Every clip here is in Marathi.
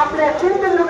aplaudiendo lo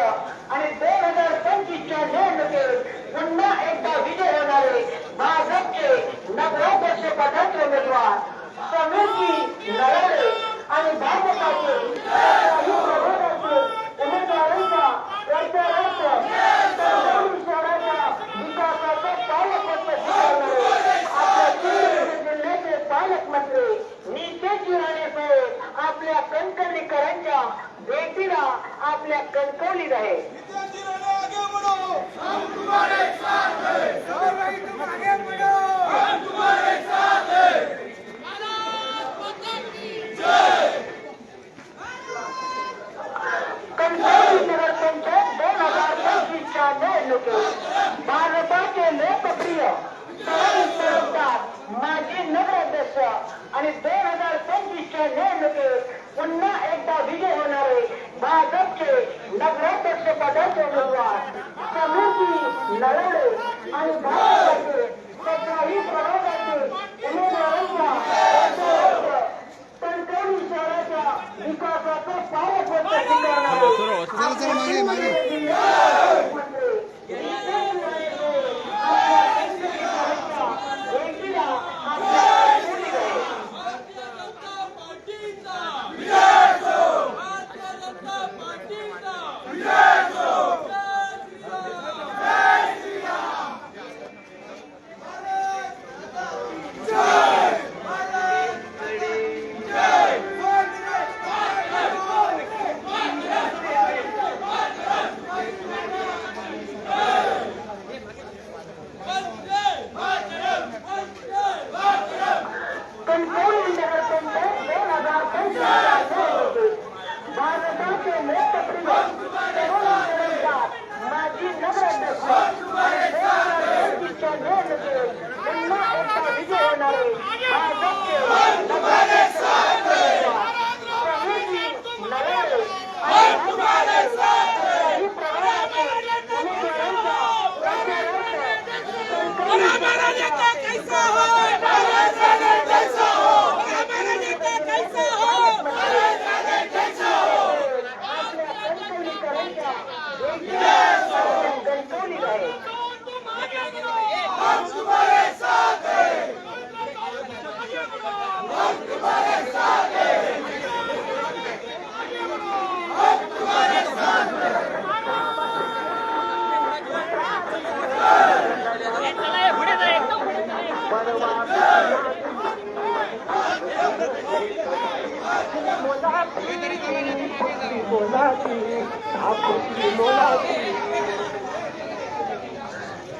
आणि दोन हजार पंचवीस च्या निवडणुकीत पुन्हा एकदा विजय होणारे भाजपचे नगराध्यक्ष पदाचे उमेदवार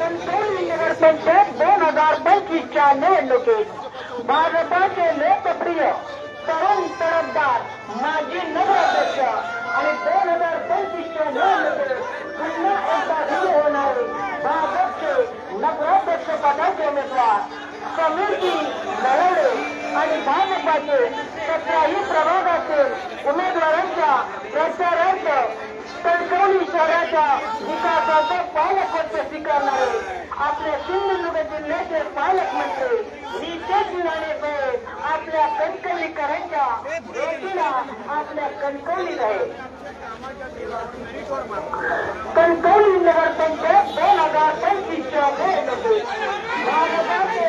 कंट्रोल नगर पंचायत दोन हजार पंचवीस च्या निवडणुकीत भाजपाचे लोकप्रिय तरुण तरफदार माजी नगराध्यक्ष आणि दोन हजार पंचवीसच्या निवडणुकीत पुन्हा एकदा रुजू होणारे भाजपचे नगराध्यक्ष पदाचे उमेदवार समीरजी लढवले आणि भाजपाचे सतराही प्रभाग असेल उमेदवारांच्या प्रचारार्थ कणकवली शहराच्या विकासाचा पालकत्व स्वीकारणारे आपल्या सिंधुदुर्ग जिल्ह्याचे पालकमंत्री नितेश राणे साहेब आपल्या कणकवलीकरांच्या भेटीला आपल्या कणकवली आहे. कणकवली नगरपंचायत दोन हजार पंचवीसच्या भारताचे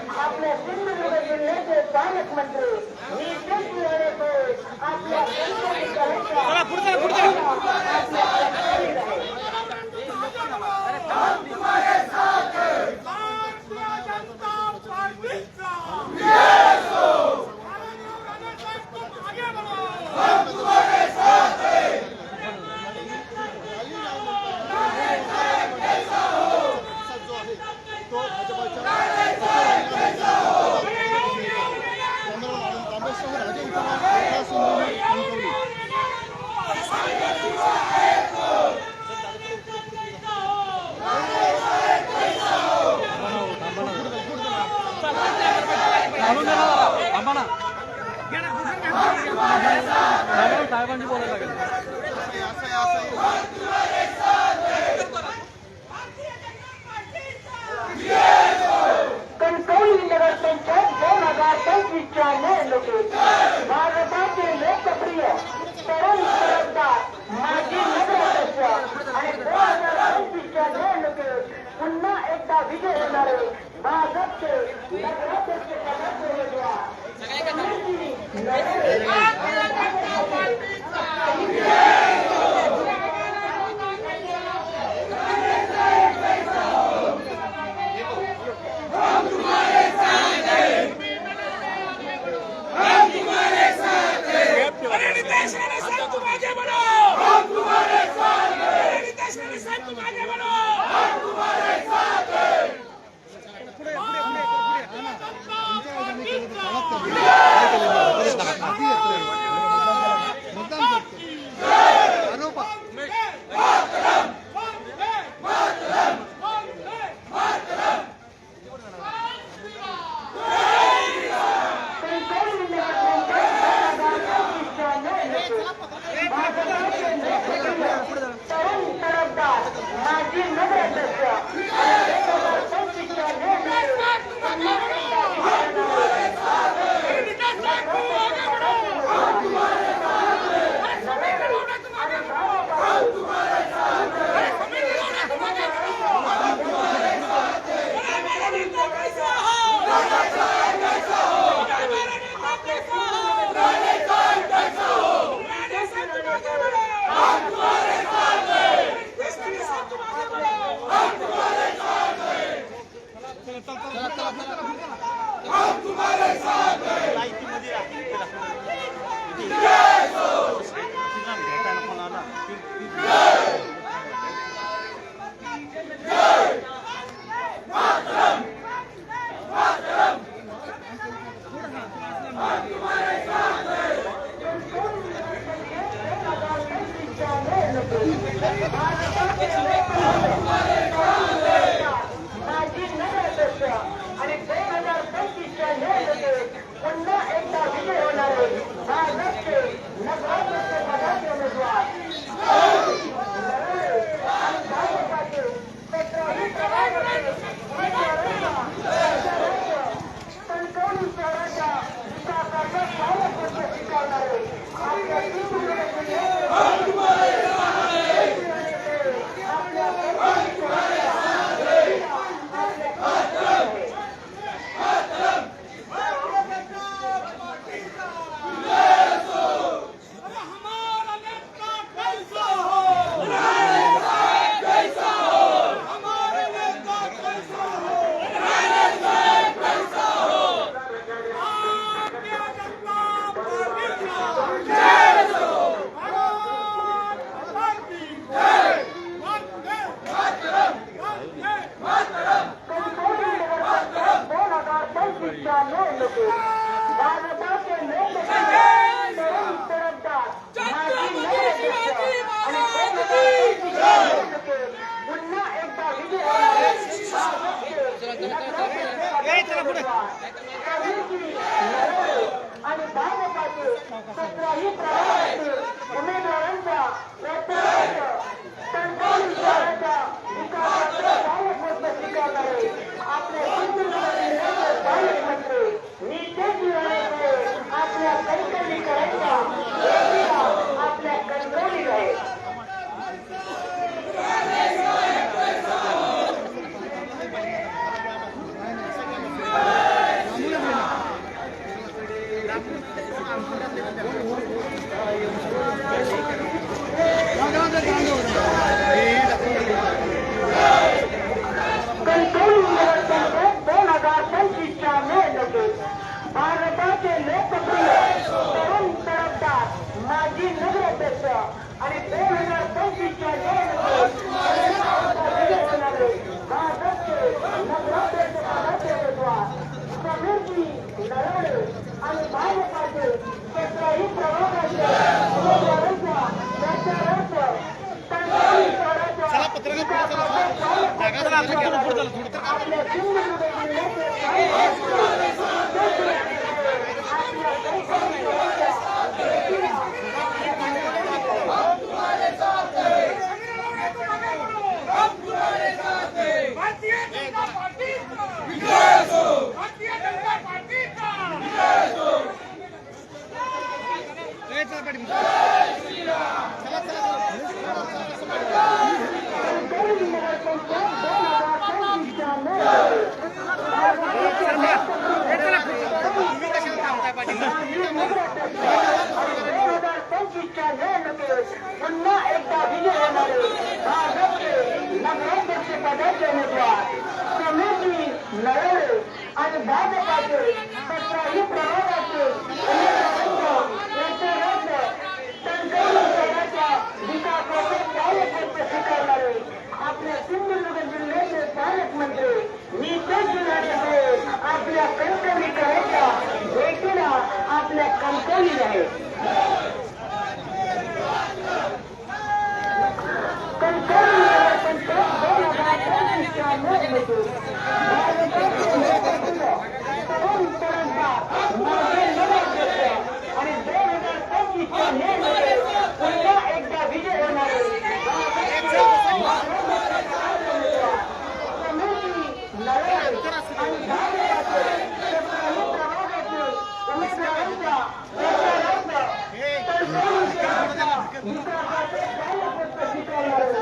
आपल्या सिंधुदुर्गातील पालकमंत्री नितेश राणे आपल्या आपल्या आपल्या सिंधुदुर्ग जिल्ह्याचे आपल्या भारतीय जनता पार्टीचा भारतीय जनता पार्टीचा पुन्हा एकदा विजय होणारे भाजपचे नगराध्यक्ष पदाचे उमेदवार समिती नरवडे आणि भाजपाचे सतराही प्रभागाचे विकासाचे कार्यकर्ते स्वीकारणारे आपल्या सिंधुदुर्ग पालकमंत्री नितेश राणे साहेब आपल्या कणकवलीकरांच्या भेटीला आपल्या कणकवली आहे. दोन हजार आणि दोन हजार पंचवीसच्या निवडणुकीत पुन्हा एकदा विजय होणारे समिती नरवडे आणि भाजपाचे सतराही प्रभागाचे उमेदवारांच्या प्रचारार्थ टंकळी शहराच्या विकासाचे कार्यकर्ते स्वीकारणारे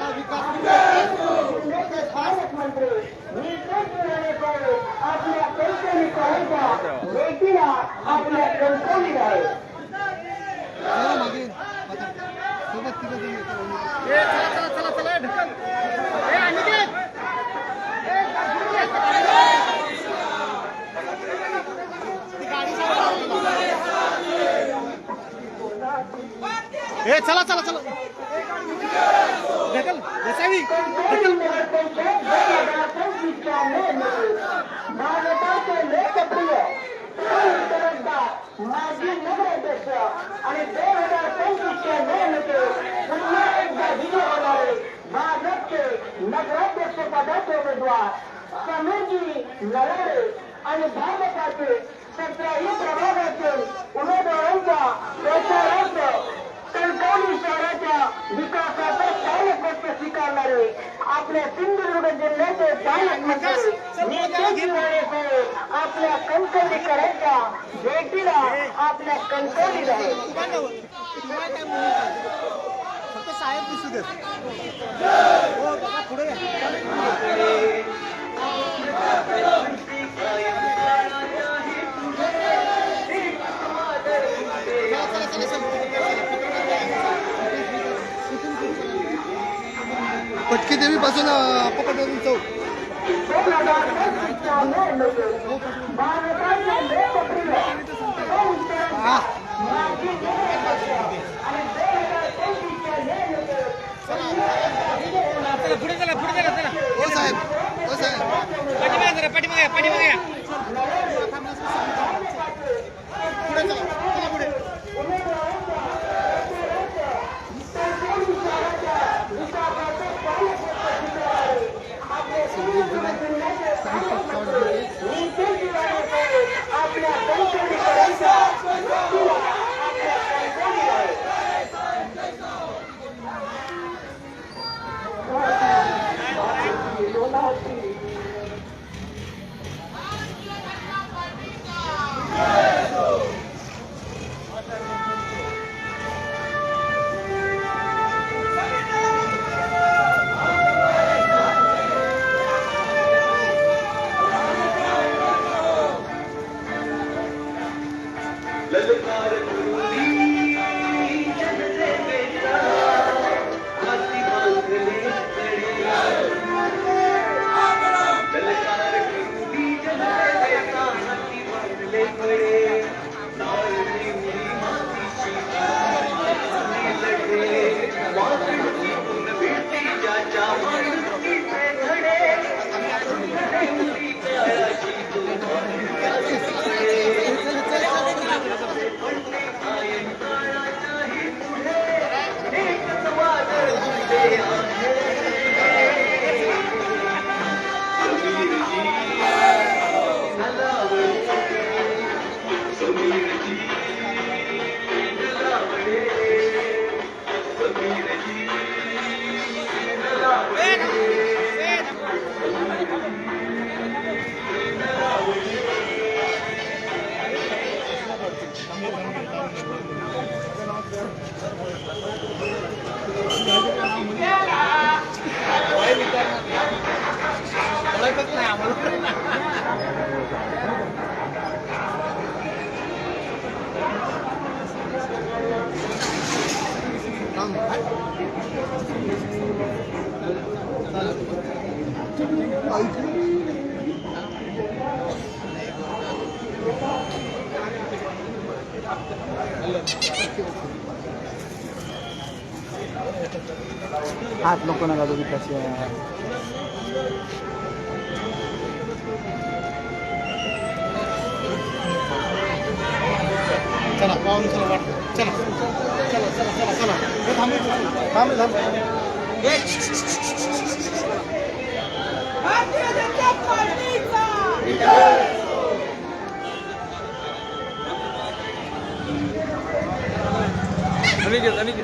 जिल्ह्याचे पालकमंत्री नितेश राणे साहेब आपल्या कणकवली कॉलेजच्या भेटीला आपल्या कणकवली आहेत ए चला चला चला ढकल बसावी कणकवली ڀاجا ليڪپيا نگر ۽ دير هزار چونسي ني ملي پوني جياري ڀاڄي نگرا پيميدوار سموجي لڙي ۽ ڀاڄي سترهي رميدوار कणकवली शहराच्या विकासाचे कार्यकर्ते स्वीकारणारे आपल्या सिंधुदुर्ग जिल्ह्याचे पालकमंत्री नितेश आपल्या कणकवलीकरांच्या भेटीला आपल्या कणकवलीला फक्त साहेब दिसू देत हो बघा पुढे या. पुन्हा एकदा विजय होणारे चला पुढे चला पुढे चला चला. हो साहेब हो साहेब. पाठीमागे जरा पाठीमागे पाठीमागे. नका बघू कसे चला पाहून चला वाट. चला चला चला चला चला. हे थांबे थांबे थांबे. भारतीय जनता पार्टीचा! आणि भाजपाचे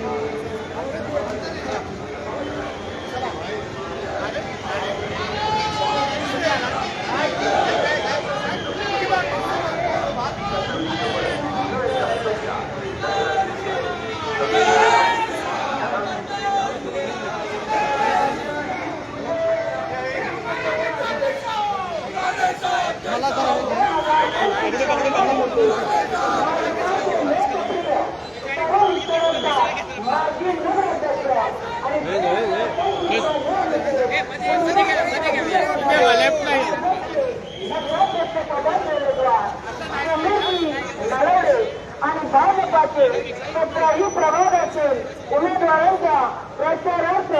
सतराही प्रभागाचे उमेदवारांच्या प्रचारार्थ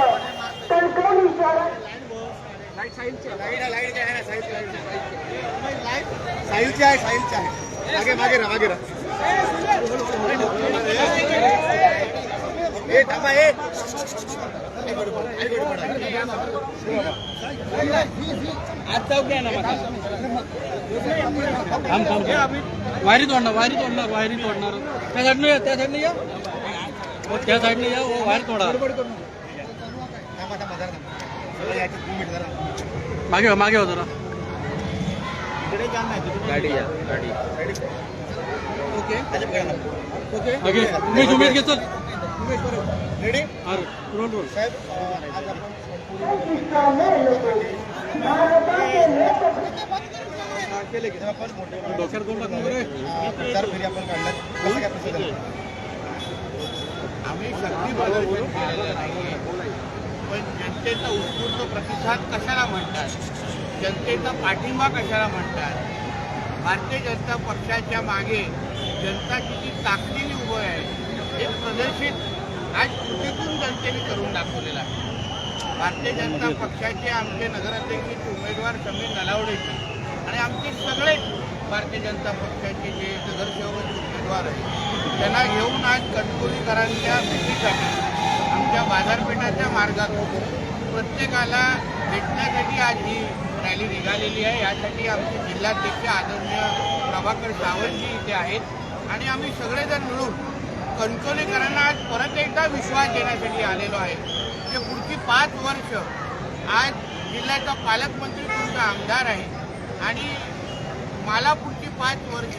कणकवली शहरात साहिलची आहे साहिलची आहे. मागे मागे राहा मागे राहा. ए थांबा ए. वायरी तोडणार वायरी तोडणार वायरी तोडणार. त्या साईडनं या त्या साईडनं या. हो, त्या साईडनं या हो वायर तोडा. मागे हो, मागे हो जरा. गाडी या गाडी ओके त्याच्यात गाडी। ओके ओके उमेश उमेश घे चल रेडी अरे रोल रोल साहेब अं, आज आपण केले की आपण मोठे डोक्यात कोण टाकून रे अं, प्रचार फेरी आपण काढला कसं काय प्रसिद्ध झालं? आम्ही शक्ती प्रदर्शन केलेलं नाहीये. पण जनतेचा उत्स्फूर्त प्रतिसाद कशाला म्हणतात? जनतेचा पाठिंबा कशाला म्हणतात? भारतीय जनता पक्षाच्या मागे जनता किती ताकदीने उभं आहे हे प्रदर्शित आज कृतीतून जनतेने करून दाखवलेलं आहे. भारतीय जनता पक्षाचे आमचे नगराध्यक्षाचे उमेदवार समीर नलावडेचे आणि आमचे सगळे भारतीय जनता पक्षाचे जे नगरसेवक उमेदवार आहेत त्यांना घेऊन आज कणकोलीकरांच्या भेटीसाठी आमच्या बाजारपेठाच्या मार्गातून प्रत्येकाला भेटण्यासाठी आज ही रॅली निघालेली आहे. यासाठी आमचे जिल्हाध्यक्ष आदरणीय प्रभाकर सावंतजी इथे आहेत. आणि आम्ही सगळेजण मिळून कणकोलीकरांना आज परत एकदा विश्वास देण्यासाठी आलेलो आहे. जे पुढची पाच वर्ष आज जिल्ह्याचा पालकमंत्री तुमचा आमदार आहे. आणि मला पुढची पाच वर्ष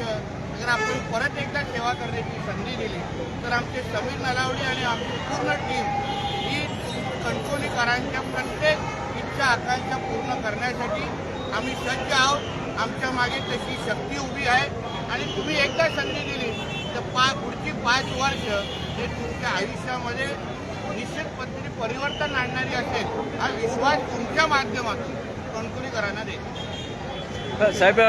जर आपण परत एकदा सेवा करण्याची संधी दिली तर आमचे समीर नलावडी आणि आमची पूर्ण टीम ही कणकोलीकरांच्या प्रत्येक आमच्या आकांक्षा पूर्ण करण्यासाठी आम्ही सज्ज आहोत. आमच्या मागे तशी शक्ती उभी आहे. आणि तुम्ही एकदा संधी दिली तर पा पुढची पाच वर्ष हे तुमच्या आयुष्यामध्ये निश्चित पद्धतीने परिवर्तन आणणारी असेल हा विश्वास तुमच्या माध्यमातून कणकुलीकरांना देतो साहेब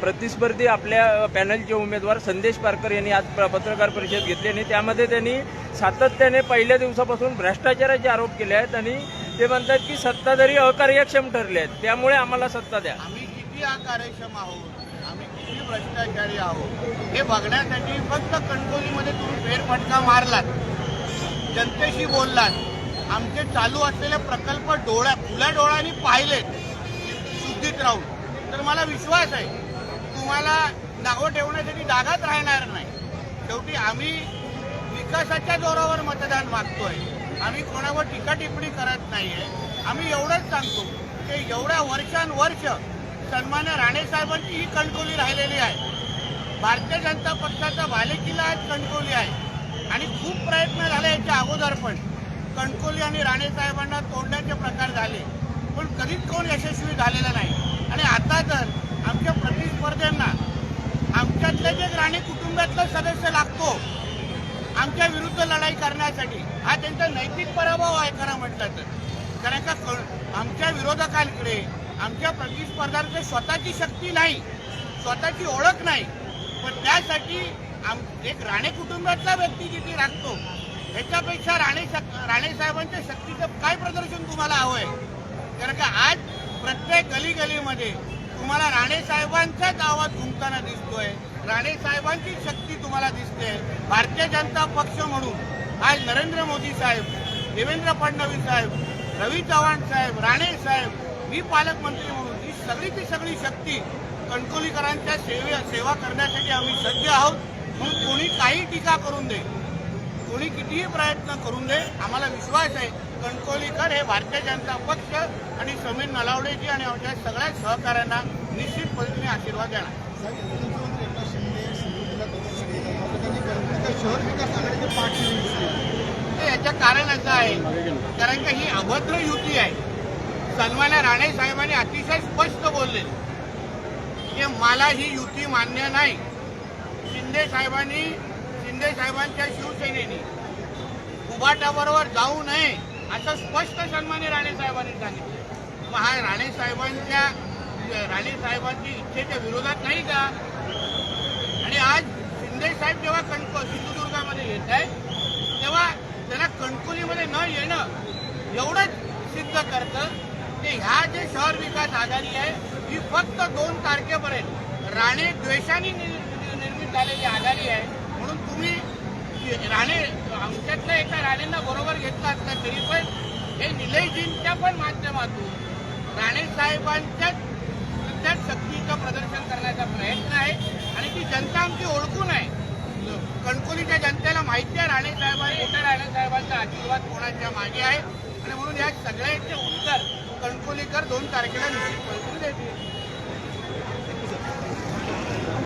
प्रतिस्पर्धी आपल्या पॅनलचे उमेदवार संदेश पारकर यांनी आज प- पत्रकार परिषद घेतली आणि त्यामध्ये त्यांनी सातत्याने पहिल्या दिवसापासून भ्रष्टाचाराचे आरोप केले आहेत आणि ते म्हणतात की सत्ताधारी अकार्यक्षम ठरले आहेत त्यामुळे आम्हाला सत्ता द्या. आम्ही किती अकार्यक्षम आहोत? आम्ही किती भ्रष्टाचारी आहोत? हे बघण्यासाठी फक्त कणकोलीमध्ये तुम्ही फेरफटका मारलात. जनतेशी बोललात. आमचे चालू असलेले प्रकल्प डोळ्या खुल्या डोळ्यांनी पाहिलेत. शुद्धीत राहून. तर मला विश्वास आहे तुम्हाला नावं ठेवण्यासाठी जागाच राहणार नाही. शेवटी आम्ही विकासाच्या जोरावर मतदान मागतोय. आम्ही कोणावर टीका टिप्पणी करत आहे आम्ही एवढंच सांगतो की एवढ्या वर्षानुवर्ष सन्मान्य राणेसाहेबांची ही कणकोली राहिलेली आहे. भारतीय जनता पक्षाचा बालेकिल्ला आज कणकोली आहे. आणि खूप प्रयत्न झाले याच्या अगोदर पण. कणकोली आणि राणेसाहेबांना तोडण्याचे प्रकार झाले. पण कधीच कोण यशस्वी झालेलं नाही. आणि आता तर आमच्या प्रतिस्पर्ध्यांना आमच्यातले जे राणे कुटुंबातलं सदस्य लागतो आमच्या विरुद्ध लढाई करण्यासाठी हा त्यांचा नैतिक पराभव आहे खरं म्हटलं तर. कारण का आमच्या विरोधकांकडे आमच्या प्रतिस्पर्धांकडे स्वतःची शक्ती नाही स्वतःची ओळख नाही. पण त्यासाठी आम एक राणे कुटुंबातला व्यक्ती जिथे राखतो ह्याच्यापेक्षा राणे शक- राणे साहेबांच्या शक्तीचं काय प्रदर्शन तुम्हाला हवंय? कारण का आज प्रत्येक गली गलीमध्ये तुम्हाला राणे साहेबांचाच आवाज घुमताना दिसतोय. राणे साहेबांची शक्ती तुम्हाला दिसते. भारतीय जनता पक्ष म्हणून आज नरेंद्र मोदी साहेब देवेंद्र फडणवीस साहेब रवी चव्हाण साहेब राणे साहेब मी पालकमंत्री म्हणून ही सगळीची सगळी शक्ती कणकोलीकरांच्या सेवे सेवा करण्यासाठी आम्ही सज्ज आहोत. म्हणून कोणी काही टीका करून दे कोणी कितीही प्रयत्न करून दे आम्हाला विश्वास आहे कणकोलीकर हे भारतीय जनता पक्ष आणि समीर नलावडेजी आणि आमच्या सगळ्या सहकाऱ्यांना निश्चित पद्धतीने आशीर्वाद देणार. शहर विकास आघाडीचे पाठ दिली याच्या कारण असं आहे. कारण का ही अभद्र युती आहे. सन्मान्य राणे साहेबांनी अतिशय स्पष्ट बोलले. की मला ही युती मान्य नाही. शिंदे साहेबांनी शिंदे साहेबांच्या शिवसेनेने उभाटाबरोबर जाऊ नये असं स्पष्ट सन्मान्य राणे साहेबांनी सांगितलं. मग हा राणे साहेबांच्या राणे साहेबांची इच्छेच्या विरोधात नाही का? आणि आज शिंदे साहेब जेव्हा कणको सिंधुदुर्गामध्ये येत आहे तेव्हा त्यांना कणकोलीमध्ये न येणं एवढंच सिद्ध करतं की ह्या जे शहर विकास आघाडी आहे ही फक्त दोन तारखेपर्यंत राणे द्वेषाने नि- निर्मित झालेली आघाडी आहे. म्हणून तुम्ही राणे आमच्यातल्या एका राणेंना बरोबर घेतला असता तरी पण हे निलयजींच्या पण माध्यमातून राणे साहेबांच्याच त्याच शक्तीचं प्रदर्शन करण्याचा प्रयत्न आहे. ती जनता आमची ओळखून आहे कणकोलीच्या जनतेला माहिती आहे राणे साहेबांनी मोठ्या राणे साहेबांचा आशीर्वाद कोणाच्या मागे आहे? आणि म्हणून या सगळ्यांचे उत्तर कणकोलीकर दोन तारखेला निश्चित पद्धतीने देतील.